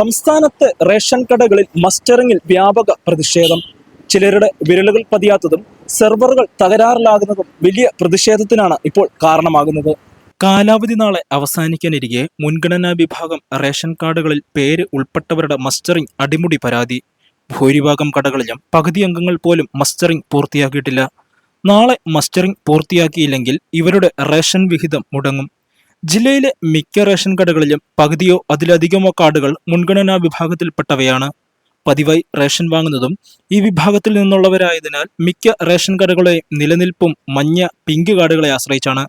സംസ്ഥാനത്തെ റേഷൻ കടകളിൽ മസ്റ്ററിംഗിൽ വ്യാപക പ്രതിഷേധം. ചിലരുടെ വിരലുകൾ പതിയാത്തതും സെർവറുകൾ തകരാറിലാകുന്നതും വലിയ പ്രതിഷേധത്തിനാണ് ഇപ്പോൾ കാരണമാകുന്നത്. കാലാവധി നാളെ അവസാനിക്കാനിരിക്കെ മുൻഗണനാ വിഭാഗം റേഷൻ കാർഡുകളിൽ പേര് ഉൾപ്പെട്ടവരുടെ മസ്റ്ററിംഗ് അടിമുടി പരാതി. ഭൂരിഭാഗം കടകളിലും പകുതി അംഗങ്ങൾ പോലും മസ്റ്ററിംഗ് പൂർത്തിയാക്കിയിട്ടില്ല. നാളെ മസ്റ്ററിംഗ് പൂർത്തിയാക്കിയില്ലെങ്കിൽ ഇവരുടെ റേഷൻ വിഹിതം മുടങ്ങും. ജില്ലയിലെ മിക്ക റേഷൻ കടകളിലും പകുതിയോ അതിലധികമോ കാർഡുകൾ മുൻഗണനാ വിഭാഗത്തിൽപ്പെട്ടവയാണ്. പതിവായി റേഷൻ വാങ്ങുന്നതും ഈ വിഭാഗത്തിൽ നിന്നുള്ളവരായതിനാൽ മിക്ക റേഷൻ കടകളെയും നിലനിൽപ്പും മഞ്ഞ പിങ്ക് കാർഡുകളെ ആശ്രയിച്ചാണ്.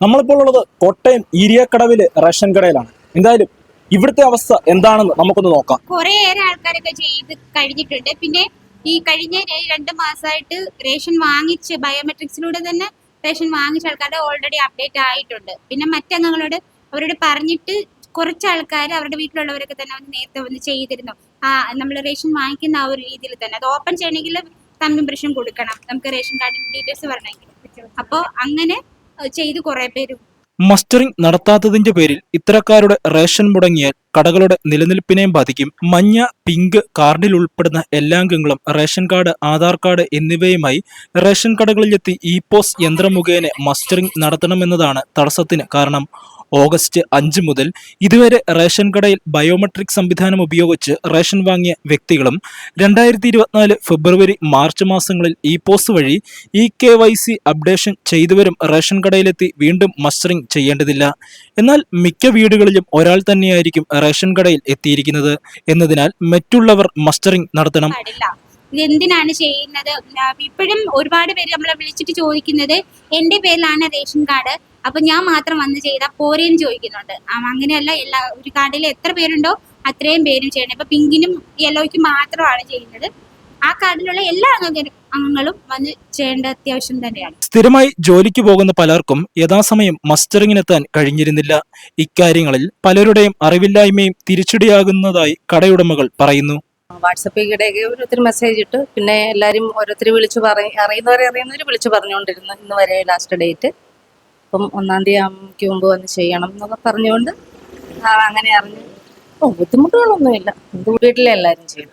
നമ്മളിപ്പോൾ ഉള്ളത് കോട്ടയം ഈരിയക്കടവിലെ റേഷൻ കടയിലാണ്. എന്തായാലും ഇവിടുത്തെ അവസ്ഥ എന്താണെന്ന് നമുക്കൊന്ന് നോക്കാം. കുറേയേറെ ആൾക്കാരൊക്കെ ചെയ്ത് കഴിഞ്ഞിട്ടുണ്ട്. പിന്നെ ഈ കഴിഞ്ഞ രണ്ട് മാസമായിട്ട് റേഷൻ വാങ്ങിച്ച് ബയോമെട്രിക്സിലൂടെ തന്നെ റേഷൻ വാങ്ങിച്ച ആൾക്കാരുടെ ഓൾറെഡി അപ്ഡേറ്റ് ആയിട്ടുണ്ട്. പിന്നെ മറ്റംഗങ്ങളോട് അവരോട് പറഞ്ഞിട്ട് കുറച്ച് ആൾക്കാർ അവരുടെ വീട്ടിലുള്ളവരൊക്കെ തന്നെ വന്ന് നേരത്തെ വന്ന് ചെയ്തിരുന്നു. ആ നമ്മൾ റേഷൻ വാങ്ങിക്കുന്ന ആ ഒരു രീതിയിൽ തന്നെ. അത് ഓപ്പൺ ചെയ്യണമെങ്കിൽ തമ്മിൽ പ്രശ്നം കൊടുക്കണം. നമുക്ക് റേഷൻ കാർഡിന്റെ ഡീറ്റെയിൽസ് പറഞ്ഞെങ്കിൽ അപ്പോൾ അങ്ങനെ ചെയ്ത് കുറേ പേര് മസ്റ്ററിംഗ് നടത്താത്തതിന്റെ പേരിൽ ഇത്തരക്കാരുടെ റേഷൻ മുടങ്ങിയാൽ കടകളുടെ നിലനിൽപ്പിനെയും ബാധിക്കും. മഞ്ഞ പിങ്ക് കാർഡിൽ ഉൾപ്പെടുന്ന എല്ലാ അംഗങ്ങളും റേഷൻ കാർഡ് ആധാർ കാർഡ് എന്നിവയുമായി റേഷൻ കടകളിലെത്തി ഇ പോസ് യന്ത്രം മുഖേന മസ്റ്ററിംഗ് നടത്തണമെന്നതാണ് തടസ്സത്തിന് കാരണം. ഓഗസ്റ്റ് അഞ്ച് മുതൽ ഇതുവരെ റേഷൻ കടയിൽ ബയോമെട്രിക് സംവിധാനം ഉപയോഗിച്ച് റേഷൻ വാങ്ങിയ വ്യക്തികളും രണ്ടായിരത്തി ഇരുപത്തിനാല് ഫെബ്രുവരി മാർച്ച് മാസങ്ങളിൽ ഇ പോസ് വഴി E K Y C updation ചെയ്തുവരും ration കടയിലെത്തി വീണ്ടും മസ്റ്ററിംഗ് ചെയ്യേണ്ടതില്ല. എന്നാൽ മിക്ക വീടുകളിലും ഒരാൾ തന്നെയായിരിക്കും റേഷൻ കടയിൽ എത്തിയിരിക്കുന്നത് എന്നതിനാൽ മറ്റുള്ളവർ മസ്റ്ററിംഗ് നടത്തണം. ഇതെന്തിനാണ് ചെയ്യുന്നത്? ഇപ്പോഴും ഒരുപാട് പേര് നമ്മളെ വിളിച്ചിട്ട് ചോദിക്കുന്നത് എന്റെ പേരിലാണ് റേഷൻ കാർഡ്? അപ്പൊ ഞാൻ മാത്രം വന്ന് ചെയ്താൽ പോരേന്ന് ചോദിക്കുന്നുണ്ട്. അങ്ങനെയല്ല എല്ലാ ഒരു കാർഡിൽ എത്ര പേരുണ്ടോ അത്രയും പേരും ചെയ്യണം. ഇപ്പൊ പിങ്കിനും യെല്ലോയ്ക്കും മാത്രമാണ് ചെയ്യുന്നത്. ആ കാർഡിലുള്ള എല്ലാ അംഗ അംഗങ്ങളും വന്ന് ചെയ്യേണ്ട അത്യാവശ്യം തന്നെയാണ്. സ്ഥിരമായി ജോലിക്ക് പോകുന്ന പലർക്കും യഥാസമയം മസ്റ്ററിങ്ങിനെത്താൻ കഴിഞ്ഞിരുന്നില്ല. ഇക്കാര്യങ്ങളിൽ പലരുടെയും അറിവില്ലായ്മയും തിരിച്ചടിയാകുന്നതായി കടയുടമകൾ പറയുന്നു. വാട്സപ്പിൽ ഇടയ്ക്ക് ഓരോരുത്തർ മെസ്സേജ് ഇട്ട് പിന്നെ എല്ലാവരും ഓരോരുത്തർ വിളിച്ച് പറയും അറിയുന്നവരെ അറിയുന്നവർ വിളിച്ച് പറഞ്ഞുകൊണ്ടിരുന്നു ഇന്ന് വരെ ലാസ്റ്റ് ഡേറ്റ് അപ്പം ഒന്നാം തീയതി അമ്മയ്ക്ക് മുമ്പ് വന്ന് ചെയ്യണം എന്നൊക്കെ പറഞ്ഞുകൊണ്ട് അങ്ങനെ അറിഞ്ഞു ഓ ബുദ്ധിമുട്ടുകളൊന്നുമില്ല. ഇത് വീട്ടിലെ എല്ലാവരും ചെയ്തു